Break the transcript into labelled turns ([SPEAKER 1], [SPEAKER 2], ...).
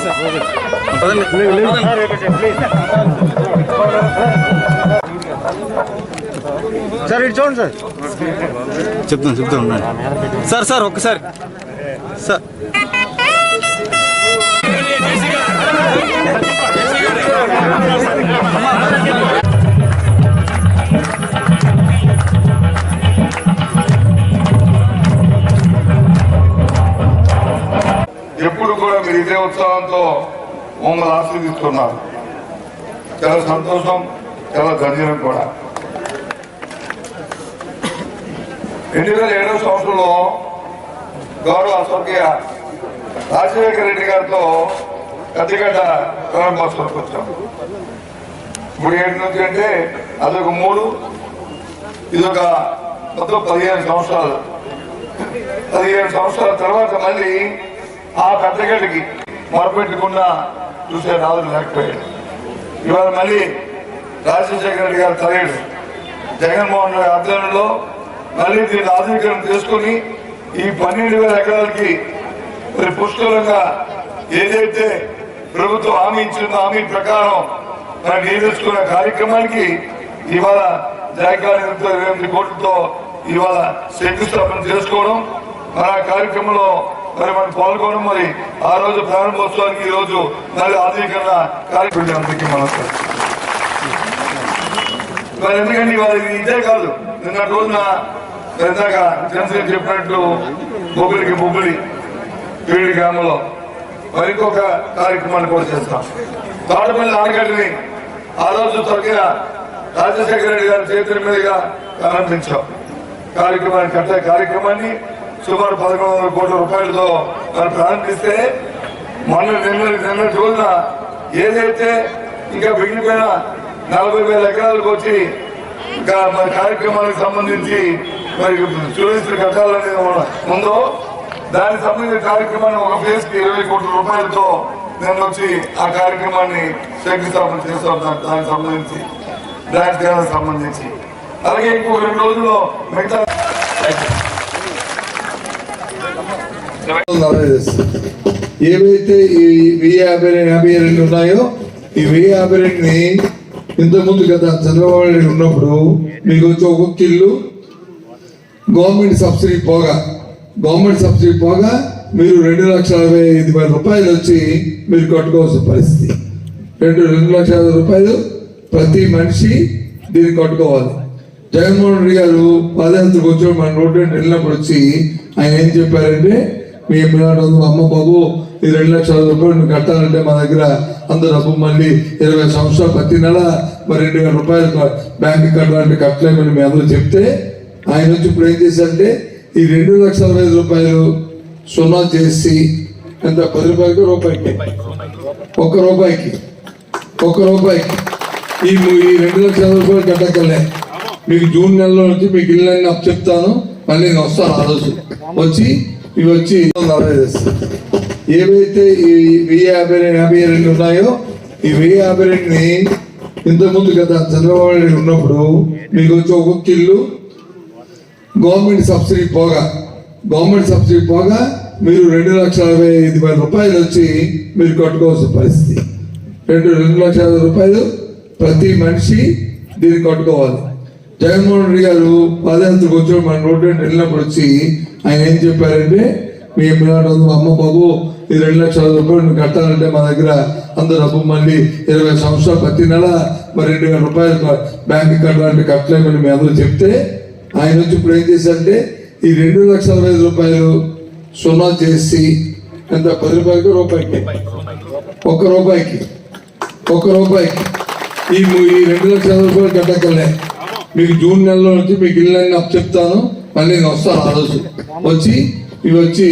[SPEAKER 1] Sir okay sir
[SPEAKER 2] sir ఇటు చూడండి sir
[SPEAKER 1] చెప్తాను చెప్తాను. సార్ సార్ ఒక్కసారి. సార్.
[SPEAKER 3] ఎప్పుడు కూడా ఇదే ఉత్సాహంతో మమ్మల్ని ఆశీర్దిస్తున్నారు చాలా సంతోషం చాలా గర్జనం కూడా. రెండు వేల ఏడవ సంవత్సరంలో గౌరవ స్వర్గీయ రాజశేఖర రెడ్డి గారితో కత్తిగడ్డ ప్రారంభోత్సవానికి వచ్చాం. ఇప్పుడు ఏంటి నుంచి అంటే అదొక మూడు ఇదొక మొత్తం పదిహేను సంవత్సరాలు. పదిహేను సంవత్సరాల తర్వాత మళ్ళీ ఆ పెద్దగడికి మొరపెట్టుకున్న చూసే రాజు లేకపోయాడు. ఇవాళ మళ్ళీ రాజశేఖర రెడ్డి గారు తలేడు జగన్మోహన్ రెడ్డి ఆధ్వర్యంలో మళ్ళీ దీన్ని ఆధునీకరణ చేసుకుని ఈ పన్నెండు వేల ఎకరాలకి మరి పుష్కలంగా ఏదైతే ప్రభుత్వం హామీ ఇచ్చిందో హామీ ప్రకారం మరి నియమించుకున్న కార్యక్రమానికి ఇవాళ జాయకాలతో ఎనిమిది కోట్లతో ఇవాళ శంకుస్థాపన చేసుకోవడం. మరి ఆ కార్యక్రమంలో మరి మనం పాల్గొనడం మరి ఆ రోజు ప్రారంభోత్సవానికి ఈ రోజు మళ్ళీ ఆధునీకరణ కార్యక్రమం అందరికీ మనస్కారం మరి ఎందుకంటే ఇవాళ ఇది ఇదే కాదు? నిన్న రోజున ఇందాక జనసేన చెప్పినట్లు బొబ్బిలికి బొబ్బిలి పీడి గ్రామంలో. మరి ఇంకొక కార్యక్రమాన్ని కూడా చేస్తాం. తాడపల్లి ఆనకట్టని ఆ రోజు తొలగిన రాజశేఖర రెడ్డి గారి చేతుల మీదుగా ప్రారంభించాం. కార్యక్రమాన్ని కట్టే కార్యక్రమాన్ని సుమారు పదకొండు కోట్ల రూపాయలతో మనం ప్రారంభిస్తే మొన్న నిన్న నిన్న రోజున ఏదైతే ఇంకా మిగిలిపోయిన నలభై వేల ఎకరాలకు వచ్చి ఇంకా మరి కార్యక్రమానికి సంబంధించి మరి చూడేసిన కట్టాలనేది ఉందో దానికి సంబంధించిన కార్యక్రమాన్ని ఒక ఫేజ్కి ఇరవై కోట్ల రూపాయలతో నేను వచ్చి ఆ కార్యక్రమాన్ని శంకుస్థాపన చేస్తాం దానికి సంబంధించి దానికి సంబంధించి. అలాగే ఇంకో రెండు రోజుల్లో మిగతా
[SPEAKER 4] ఏవైతే ఈ వెయ్యి యాభై రెండు యాభై రెండు ఉన్నాయో ఈ వెయ్యి యాభై రెండుని ఇంతకుముందు కదా చంద్రబాబు నాయుడు ఉన్నప్పుడు మీకు వచ్చి ఒక్కొక్క ఇల్లు గవర్నమెంట్ సబ్సిడీ పోగా. గవర్నమెంట్ సబ్సిడీ పోగా మీరు రెండు లక్షల అరవై ఐదు వేల రూపాయలు వచ్చి మీరు కట్టుకోవాల్సిన పరిస్థితి. రెండు రెండు లక్షల యాభై రూపాయలు ప్రతి మనిషి దీన్ని కట్టుకోవాలి. జగన్మోహన్ రెడ్డి గారు పాదయాత్రకు వచ్చి మన రోడ్డు వెళ్ళినప్పుడు వచ్చి ఆయన ఏం చెప్పారంటే మీ ఎమ్మెల్యే అమ్మ బాబు ఈ రెండు లక్షల రూపాయలు నువ్వు కట్టాలంటే మా దగ్గర అంత డబ్బు మళ్ళీ ఇరవై సంవత్సరాలు ప్రతి నెల మరి రెండు వేల రూపాయలు బ్యాంక్ కట్టాలంటే కట్టలేమని మీ అందరూ చెప్తే ఆయన వచ్చి ఇప్పుడు ఏం చేశారంటే ఈ రెండు లక్షల ఐదు రూపాయలు సున్నా చేసి ఎంత? పది రూపాయలకి రూపాయికి. ఒక్క రూపాయికి. ఒక్క రూపాయికి. ఈ ఈ రెండు లక్షల రూపాయలు కట్టకలే మీకు జూన్ నెలలో నుంచి మీకు ఇల్లు అప్ చెప్తాను. మళ్ళీ నేను వస్తాను ఆ రోజు. వచ్చి ఇవి వచ్చి అరవై చేస్తాను. ఏవైతే ఈ వెయ్యి యాభై రెండు యాభై రెండు ఉన్నాయో ఈ వెయ్యి యాభై రెండుని ఇంతకుముందు కదా చంద్రబాబు నాయుడు ఉన్నప్పుడు మీకు వచ్చి ఒక్కొక్క ఇల్లు గవర్నమెంట్ సబ్సిడీ పోగా గవర్నమెంట్ సబ్సిడీ పోగా మీరు రెండు లక్షల అరవై ఐదు వేల రూపాయలు వచ్చి మీరు కట్టుకోవాల్సిన పరిస్థితి రెండు రెండు లక్షల యాభై రూపాయలు ప్రతి మనిషి దీన్ని కట్టుకోవాలి జగన్మోహన్ రెడ్డి గారు పాదయాత్రకు వచ్చి మన రోడ్డు వెళ్ళినప్పుడు వచ్చి ఆయన ఏం చెప్పారంటే మీ ఎమ్మెల్యే అమ్మ బాబు ఈ రెండు లక్షల రూపాయలు నువ్వు కట్టాలంటే మా దగ్గర అంత డబ్బు మళ్ళీ ఇరవై సంవత్సరాలు ప్రతి నెల మరి రెండు వేల రూపాయలు బ్యాంక్ కట్టాలంటే కట్టలేమని మీ అందరూ చెప్తే ఆయన వచ్చి ఇప్పుడు ఏం చేశారంటే ఈ రెండు లక్షల ఐదు రూపాయలు సున్నా చేసి ఎంత? పది రూపాయలకి రూపాయికి. ఒక్క రూపాయికి. ఒక్క రూపాయికి. ఈ ఈ రెండు లక్షల రూపాయలు కట్టకలే మీకు జూన్ నెలలో వచ్చి మీకు ఇల్లు అప్ చెప్తాను మళ్ళీ నేను వస్తాను ఆ రోజు. వచ్చి ఇవి వచ్చి